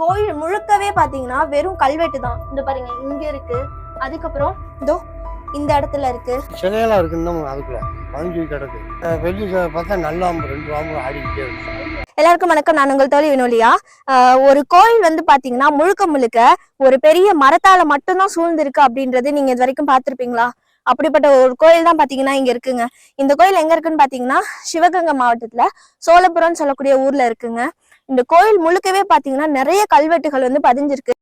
கோயில் முழுக்கவே பாத்தீங்கன்னா வெறும் கல்வெட்டு தான். இந்த பாருங்க இங்க இருக்கு. அதுக்கப்புறம் இதோ இந்த இடத்துல இருக்கு. சிலையெல்லாம் இருக்கு இன்னும் அதுக்குள்ள பதிஞ்சு கிடக்கு. வெள்ளி பார்த்தா நல்லா ரெண்டு பாம்பு ஆடிக்கிட்டே இருக்கு. எல்லாருக்கும் வணக்கம் நான் உங்கள் தோழி வினோலியா. ஒரு கோயில் வந்து பாத்தீங்கன்னா முழுக்க முழுக்க ஒரு பெரிய மரத்தால மட்டும்தான் சூழ்ந்திருக்கு அப்படின்றது நீங்க இது வரைக்கும் பார்த்திருப்பீங்களா? அப்படிப்பட்ட ஒரு கோயில் தான் பாத்தீங்கன்னா இங்க இருக்குங்க. இந்த கோயில் எங்க இருக்குன்னு பாத்தீங்கன்னா சிவகங்கை மாவட்டத்துல சோழபுரம்னு சொல்லக்கூடிய ஊர்ல இருக்குங்க. இந்த கோயில் முழுக்கவே பாத்தீங்கன்னா நிறைய கல்வெட்டுகள் வந்து பதிஞ்சிருக்கு.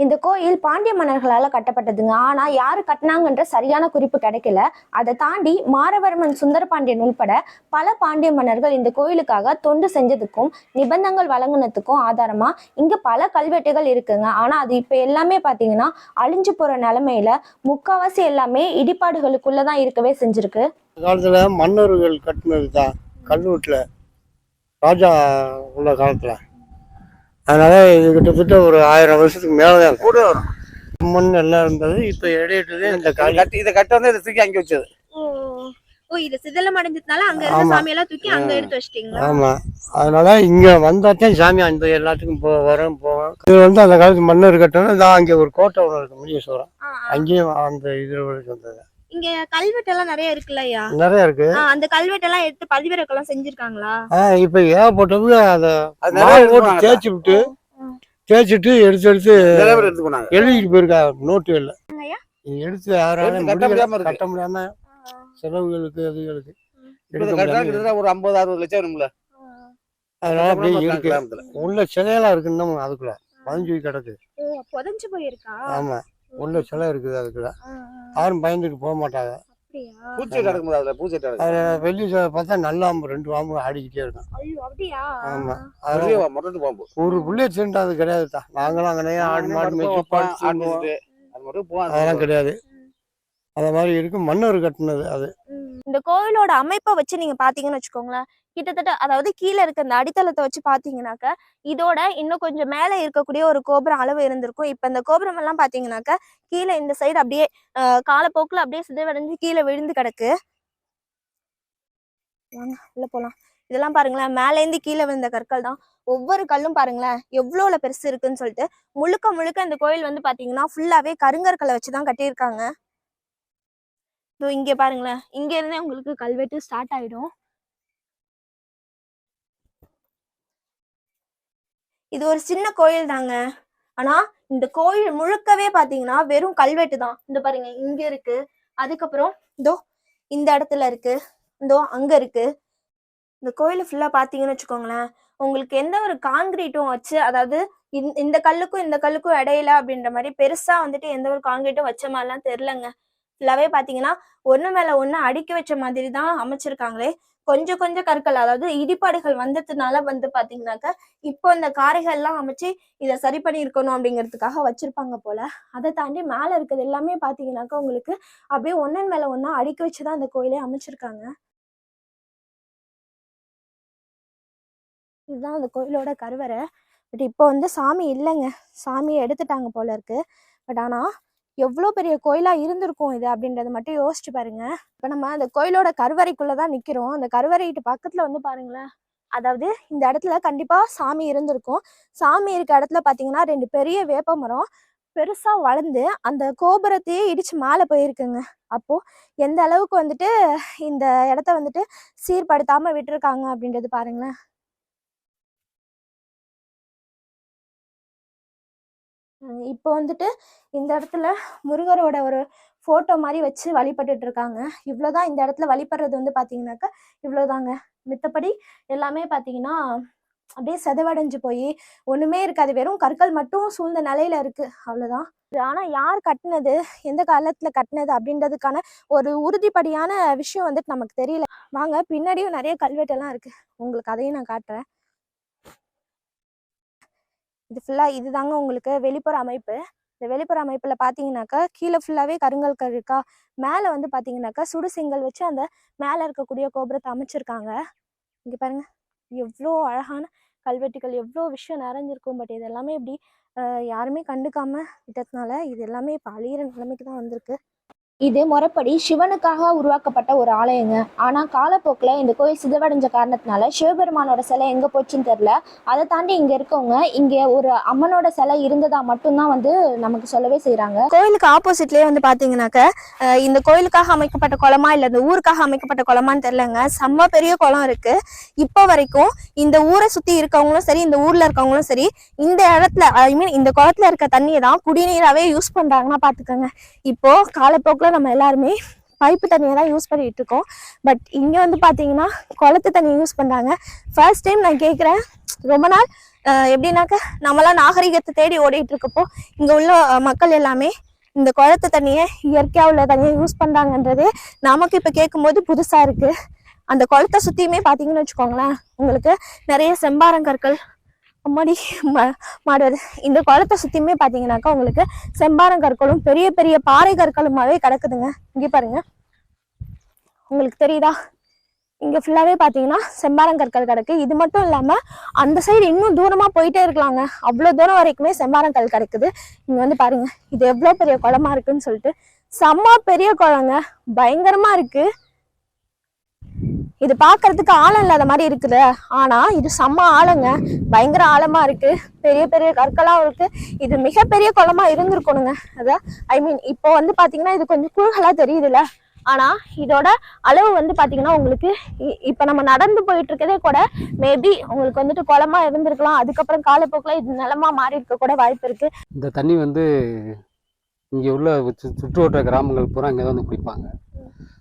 இந்த கோயில் பாண்டிய மன்னர்களால கட்டப்பட்டதுங்க. ஆனா யாரு கட்டினாங்கன்ற சரியான குறிப்பு கிடைக்கல. அதை தாண்டி மாரவர்மன் சுந்தரபாண்டியன் உள்பட பல பாண்டிய மன்னர்கள் இந்த கோயிலுக்காக தொண்டு செஞ்சதுக்கும் நிபந்தங்கள் வழங்குனதுக்கும் ஆதாரமா இங்க பல கல்வெட்டுகள் இருக்குங்க. ஆனா அது இப்ப எல்லாமே பாத்தீங்கன்னா அழிஞ்சு போற நிலைமையில முக்காவாசி எல்லாமே இடிபாடுகளுக்குள்ளதான் இருக்கவே செஞ்சிருக்கு. காலத்துல மன்னர்கள் கட்டினது தான் ராஜா உள்ள காலத்துல. அதனால இது கிட்டத்தட்ட ஒரு ஆயிரம் வருஷத்துக்கு மேலே தான் கூட வரும். மண் எல்லாம் இருந்தது இப்போ இடையிட்டதே இந்த கட்டி இதை கட்ட வந்து இதை தூக்கி அங்கே வச்சது. ஓ இது சிதலம் அடைஞ்சதுனால அங்க இருந்த ஆமா. சாமியெல்லாம் தூக்கி அங்க எடுத்து வச்சிட்டீங்களா? ஆமாம் அதனால இங்கே வந்தாச்சும் சாமி அந்த எல்லாத்துக்கும் போ வரும் போவோம். இது வந்து அந்த காலத்து மன்னர் கட்டணும் தான் அங்கே ஒரு கோட்டை ஒன்று இருக்கு முனீஸ்வரம் அங்கேயும் அந்த இதில் வந்தது. இங்க கல்வெட்டு எல்லாம் நிறைய இருக்குல்லயா நிறைய இருக்கு. அந்த கல்வெட்டு எல்லாம் எடுத்து பதிவிறக்கெல்லாம் செஞ்சிருக்காங்களா? இப்போ ஏகப்பட்டது அதை போட்டு எடுத்து தேய்ச்சி விட்டு. தேய்ச்சிட்டு எடுத்து எடுத்து எழுதிட்டு போயிருக்கா நோட்டு இல்லை. எடுத்து யாராலும் கட்ட முடியாம செலவுகளுக்கு அதுகளுக்கு. ஒரு ஐம்பது அறுபது லட்சம் வரும்ல. அதனால அப்படியே இருக்கு. உள்ள சிலையெல்லாம் இருக்கு இன்னும் அதுக்குள்ள. பதிஞ்சு கிடக்கு. ஓ புதஞ்சு போயிருக்கா? ஆமா. உள்ள சிலை இருக்குது அதுக்குள்ள. யாரும் பயந்துட்டு போக மாட்டாங்க. பூச்சி கிடக்கும் அதுல பூச்சி கிடக்கும் அது வெள்ளி செவ்வாய் பார்த்தா நல்லா ரெண்டு பாம்பு ஆடிக்கிட்டே இருக்கும். ஐயோ அப்படியா? ஆமா. நிறைய அதெல்லாம் முரட்டு பாம்பு ஒரு புள்ளிய சென்ட் அது கிடையாது தான் நாங்களும் அங்கே ஆடு மாடு மேய்ச்சி அதெல்லாம் கிடையாது. அந்த மாதிரி இருக்கு மன்னர் கட்டினது அது. இந்த கோவிலோட அமைப்பை வச்சு நீங்க பாத்தீங்கன்னு வச்சுக்கோங்களேன் கிட்டத்தட்ட அதாவது கீழே இருக்க இந்த அடித்தளத்தை வச்சு பாத்தீங்கன்னாக்க இதோட இன்னும் கொஞ்சம் மேலே இருக்கக்கூடிய ஒரு கோபுரம் அளவு இருந்திருக்கும். இப்ப இந்த கோபுரம் எல்லாம் பாத்தீங்கன்னாக்க கீழே இந்த சைடு அப்படியே காலப்போக்கில் காலப்போக்குல அப்படியே சிதைவடைஞ்சு கீழே விழுந்து கிடக்கு. வாங்க உள்ள போலாம். இதெல்லாம் பாருங்களேன் மேலேந்து கீழே விழுந்த கற்கள் தான். ஒவ்வொரு கல்லும் பாருங்களேன் எவ்வளோல பெருசு இருக்குன்னு சொல்லிட்டு முழுக்க முழுக்க இந்த கோயில் வந்து பாத்தீங்கன்னா ஃபுல்லாவே கருங்கற்களை வச்சுதான் கட்டியிருக்காங்க. இதோ இங்க பாருங்களேன். இங்க இருந்தே உங்களுக்கு கல்வெட்டு ஸ்டார்ட் ஆயிடும். இது ஒரு சின்ன கோயில் தாங்க. ஆனா இந்த கோயில் முழுக்கவே பாத்தீங்கன்னா வெறும் கல்வெட்டு தான். இந்த பாருங்க இங்க இருக்கு. அதுக்கப்புறம் இதோ இந்த இடத்துல இருக்கு. இதோ அங்க இருக்கு. இந்த கோயில் ஃபுல்லா பாத்தீங்கன்னு வச்சுக்கோங்களேன். உங்களுக்கு எந்த ஒரு காங்கிரீட்டும் வச்சு அதாவது இந்த- இந்த கல்லுக்கும் இந்த கல்லுக்கும் இடையில அப்படின்ற மாதிரி பெருசா வந்துட்டு எந்த ஒரு காங்கிரீட்டும் வச்ச மாதிரிலாம் தெரிலங்க ஃபுல்லாகவே பார்த்தீங்கன்னா ஒன்று மேலே ஒன்று அடுக்கி வச்ச மாதிரி தான் அமைச்சிருக்காங்களே. கொஞ்சம் கொஞ்சம் கற்கள் அதாவது இடிபாடுகள் வந்ததுனால வந்து பாத்தீங்கன்னாக்க இப்போ இந்த காரைகள்லாம் அமைச்சு இதை சரி பண்ணியிருக்கணும் அப்படிங்கிறதுக்காக வச்சிருப்பாங்க போல. அதை தாண்டி மேல இருக்கிறது எல்லாமே பாத்தீங்கன்னாக்கா உங்களுக்கு அப்படியே ஒன்னன் மேல ஒன்றா அடுக்கி வச்சுதான் அந்த கோயிலே அமைச்சிருக்காங்க. இதுதான் அந்த கோயிலோட கருவறை. பட் இப்போ வந்து சாமி இல்லைங்க. சாமியை எடுத்துட்டாங்க போல இருக்கு. பட் ஆனால் எவ்வளோ பெரிய கோயிலாக இருந்திருக்கும் இது அப்படின்றத மட்டும் யோசிச்சு பாருங்க. இப்போ நம்ம அந்த கோயிலோட கருவறைக்குள்ளே தான் நிற்கிறோம் அந்த கருவறைட்டு பக்கத்தில் வந்து பாருங்களேன். அதாவது இந்த இடத்துல கண்டிப்பாக சாமி இருந்திருக்கும். சாமி இருக்க இடத்துல பார்த்தீங்கன்னா ரெண்டு பெரிய வேப்ப மரம் பெருசாக வளர்ந்து அந்த கோபுரத்தையே இடிச்சு மேலே போயிருக்குங்க. அப்போது எந்த அளவுக்கு வந்துட்டு இந்த இடத்த வந்துட்டு சீர்படுத்தாமல் விட்டுருக்காங்க அப்படின்றது பாருங்களேன். இப்போ வந்துட்டு இந்த இடத்துல முருகரோட ஒரு ஃபோட்டோ மாதிரி வச்சு வழிபட்டுட்டு இருக்காங்க இவ்வளோதான். இந்த இடத்துல வழிபடுறது வந்து பார்த்தீங்கன்னாக்கா இவ்வளோதாங்க. மித்தபடி எல்லாமே பார்த்தீங்கன்னா அப்படியே செதவடைஞ்சு போய் ஒன்றுமே இருக்காது. வெறும் கற்கள் மட்டும் சூழ்ந்த நிலையில இருக்கு. அவ்வளோதான். ஆனால் யார் கட்டினது? எந்த காலத்தில் கட்டினது? அப்படின்றதுக்கான ஒரு உறுதிப்படியான விஷயம் வந்துட்டு நமக்கு தெரியல. வாங்க பின்னாடியும் நிறைய கல்வெட்டெல்லாம் இருக்கு. உங்களுக்கு அதையும் நான் காட்டுறேன். இது ஃபுல்லா இதுதாங்க உங்களுக்கு வெளிப்புற அமைப்பு. இந்த வெளிப்புற அமைப்பில் பார்த்தீங்கன்னாக்கா கீழே ஃபுல்லாகவே கருங்கல் இருக்கா? மேலே வந்து பார்த்தீங்கன்னாக்கா சுடு செங்கல் வச்சு அந்த மேலே இருக்கக்கூடிய கோபுரத்தை அமைச்சிருக்காங்க. இங்கே பாருங்க. எவ்வளோ அழகான கல்வெட்டுகள் எவ்வளோ விஷயம் நிறைஞ்சிருக்கும். பட் இது எல்லாமே இப்படி யாருமே கண்டுக்காமல் விட்டதுனால இது எல்லாமே இப்போ அழியிற நிலைமைக்கு தான் வந்திருக்கு. இது முறைப்படி சிவனுக்காக உருவாக்கப்பட்ட ஒரு ஆலயங்க. ஆனா காலப்போக்கில் இந்த கோயில் சிதவடைஞ்ச காரணத்தினால சிவபெருமானோட சிலை எங்க போச்சுன்னு தெரில அதை தாண்டி இங்க இருக்கவங்க இங்க ஒரு அம்மனோட சிலை இருந்ததா மட்டும்தான் வந்து நமக்கு சொல்லவே செய்கிறாங்க கோயிலுக்கு ஆப்போசிட்லயே வந்து பார்த்தீங்கன்னாக்க இந்த கோயிலுக்காக அமைக்கப்பட்ட குளமா இல்ல இந்த ஊருக்காக அமைக்கப்பட்ட குளமான்னு தெரிலங்க செம்ம பெரிய குளம் இருக்கு. இப்போ வரைக்கும் இந்த ஊரை சுத்தி இருக்கவங்களும் சரி இந்த ஊர்ல இருக்கவங்களும் சரி இந்த இடத்துல ஐ மீன் இந்த குளத்துல இருக்க தண்ணியை தான் குடிநீராகவே யூஸ் பண்றாங்கன்னா பாத்துக்கோங்க. இப்போ காலப்போக்கில் நம்ம எல்லாருமே பைப்பு தண்ணியை தான் யூஸ் பண்ணிட்டு இருக்கோம் பட் இங்கே வந்து பார்த்தீங்கன்னா குளத்து தண்ணியை யூஸ் பண்ணுறாங்க ஃபர்ஸ்ட் டைம் நான் கேட்குறேன் ரொம்ப நாள் எப்படின்னாக்க நம்மளாம் நாகரிகத்தை தேடி ஓடிட்டு இருக்கப்போ இங்கே உள்ள மக்கள் எல்லாமே இந்த குளத்து தண்ணியை இயற்கையாக உள்ள தண்ணியை யூஸ் பண்ணுறாங்கன்றதே நமக்கு இப்போ கேட்கும்போது புதுசாக இருக்குது அந்த குளத்தை சுற்றியுமே பார்த்தீங்கன்னு வச்சுக்கோங்களேன். உங்களுக்கு நிறைய செம்பாரங்கற்கள் அம்மாடி மாடுவது இந்த குளத்தை சுத்தியுமே பார்த்தீங்கன்னாக்கா உங்களுக்கு செம்பாரங்கற்களும் பெரிய பெரிய பாறை கற்களுமாவே கிடக்குதுங்க. இங்கே பாருங்க. உங்களுக்கு தெரியுதா? இங்கே ஃபுல்லாவே பார்த்தீங்கன்னா செம்பாரங்கற்கள் கிடக்கு. இது மட்டும் இல்லாம அந்த சைடு இன்னும் தூரமா போயிட்டே இருக்கலாங்க. அவ்வளோ தூரம் வரைக்குமே செம்பாரங்கல் கிடக்குது. இங்கே வந்து பாருங்க. இது எவ்வளவு பெரிய குளமா இருக்குன்னு சொல்லிட்டு. செம்ம பெரிய குளங்க. பயங்கரமா இருக்கு. இது பார்க்கறதுக்கு ஆழம் இல்லாத மாதிரி இருக்குது. ஆனா இது செம்ம ஆழங்க. பயங்கர ஆழமா இருக்கு. பெரிய பெரிய கற்களாகவும் இருக்கு. இது மிகப்பெரிய குளமா இருந்திருக்கணுங்க. அத ஐ மீன் இப்போ வந்து பார்த்தீங்கன்னா இது கொஞ்சம் குறுகலா தெரியுதுல்ல. ஆனா இதோட அளவு வந்து பார்த்தீங்கன்னா உங்களுக்கு இ- நம்ம நடந்து போயிட்டு இருக்கதே கூட மேபி உங்களுக்கு வந்துட்டு குளமா இருந்திருக்கலாம். அதுக்கப்புறம் காலப்போக்கில் இது நிலமா மாறி இருக்க கூட வாய்ப்பு இருக்கு. இந்த தண்ணி வந்து இங்கே உள்ள சு- சுற்று வட்டார கிராமங்கள் பூரா இங்கே தான் வந்து குடிப்பாங்க.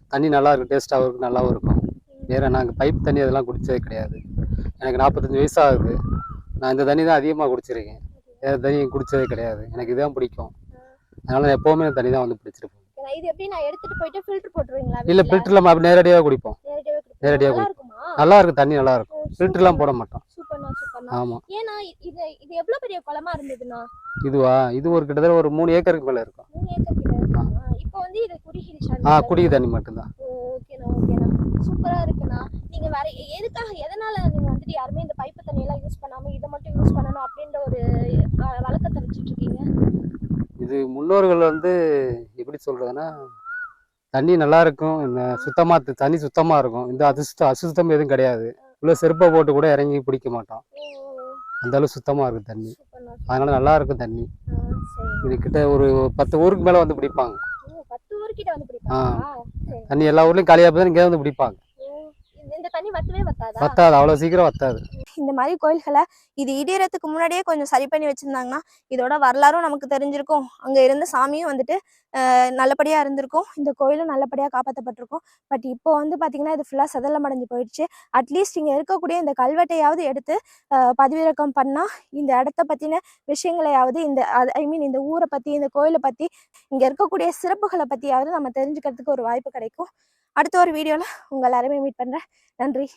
தண்ணி நல்லா இருக்கும் டேஸ்ட்டாகவும் இருக்கும் நல்லாவும் இருக்கும். வேறு நாங்கள் பைப் தண்ணி அதெல்லாம் குடித்ததே கிடையாது. எனக்கு நாற்பத்தஞ்சு வயசு ஆகுது நான் இந்த தண்ணி தான் அதிகமாக குடிச்சிருக்கேன். வேறு தண்ணி குடித்ததே கிடையாது. எனக்கு இதுதான் பிடிக்கும். அதனால் நான் எப்போவுமே இந்த தண்ணி தான் வந்து பிடிச்சிருப்பேன் இது எப்படி நான் எடுத்துட்டு போயிட்டு ஃபில்டர் போட்டுருவீங்களா இல்லை ஃபில்டர்லாம் அப்படி நேரடியாக குடிப்போம். நேரடியா நல்லா குடி- இருக்குமா? நல்லா இருக்கும் தண்ணி நல்லா இருக்கும் ஃபில்டர்லாம் போட மாட்டோம். ஆமாம் ஏன்னா இது இது எவ்வளவு பெரிய குளமா இருந்ததுண்ணா? இதுவா? இது ஒரு கிட்டத்தட்ட ஒரு மூணு ஏக்கருக்கு மேலே இருக்கும். மூணு ஏக்கர் கிட்ட இருக்குண்ணா இப்போ வந்து இது ஆ குடிக்க தண்ணி மட்டும்தான். ஓகேண்ணா ஓகேண்ணா. சூப்பரா இருக்குண்ணா. நீங்க வேற எதுக்காக எதனால நீங்க வந்துட்டு யாருமே இந்த பைப்பு தண்ணி எல்லாம் யூஸ் பண்ணாம இதை மட்டும் யூஸ் பண்ணணும் அப்படின்ற ஒரு வழக்கத்தை வச்சுட்டு இருக்கீங்க இது முன்னோர்கள் வந்து எப்படி சொல்றதுன்னா தண்ணி நல்லா இருக்கும் இந்த சுத்தமா தண்ணி சுத்தமா இருக்கும். இந்த அசுத்தம் அசுத்தம் எதுவும் கிடையாது. உள்ள செருப்பை போட்டு கூட இறங்கி பிடிக்க மாட்டோம். அந்த அளவு சுத்தமா இருக்கும் தண்ணி. அதனால நல்லா இருக்கும் தண்ணி. இது கிட்ட ஒரு பத்து ஊருக்கு மேல வந்து பிடிப்பாங்க. தண்ணி எல்லா ஊர்லயும் காலியா போய் இங்கே வந்து பிடிப்பாங்க இந்த தண்ணி வத்தவே வத்தாதா? வத்தாது அவ்வளவு சீக்கிரம் வத்தாது. இந்த மாதிரி கோயில்களை இது இடியறதுக்கு முன்னாடியே கொஞ்சம் சரி பண்ணி வச்சிருந்தாங்கன்னா இதோட வரலாறும் நமக்கு தெரிஞ்சிருக்கும். அங்க இருந்த சாமியும் வந்துட்டு நல்லபடியாக நல்லபடியா இருந்திருக்கும். இந்த கோயிலும் நல்லபடியாக காப்பாற்றப்பட்டிருக்கும் பட் இப்போ வந்து பார்த்திங்கன்னா இது ஃபுல்லா சதலம் அடைஞ்சு போயிடுச்சு. அட்லீஸ்ட் இங்கே இருக்கக்கூடிய இந்த கல்வெட்டையாவது எடுத்து பதிவிறக்கம் பண்ணா இந்த இடத்த பத்தின விஷயங்களையாவது இந்த ஐ மீன் இந்த ஊரை பற்றி இந்த கோயிலை பத்தி இங்க இருக்கக்கூடிய சிறப்புகளை பற்றியாவது நம்ம தெரிஞ்சுக்கிறதுக்கு ஒரு வாய்ப்பு கிடைக்கும். அடுத்த ஒரு வீடியோவில் உங்கள் எல்லாருமே மீட் பண்றேன். நன்றி.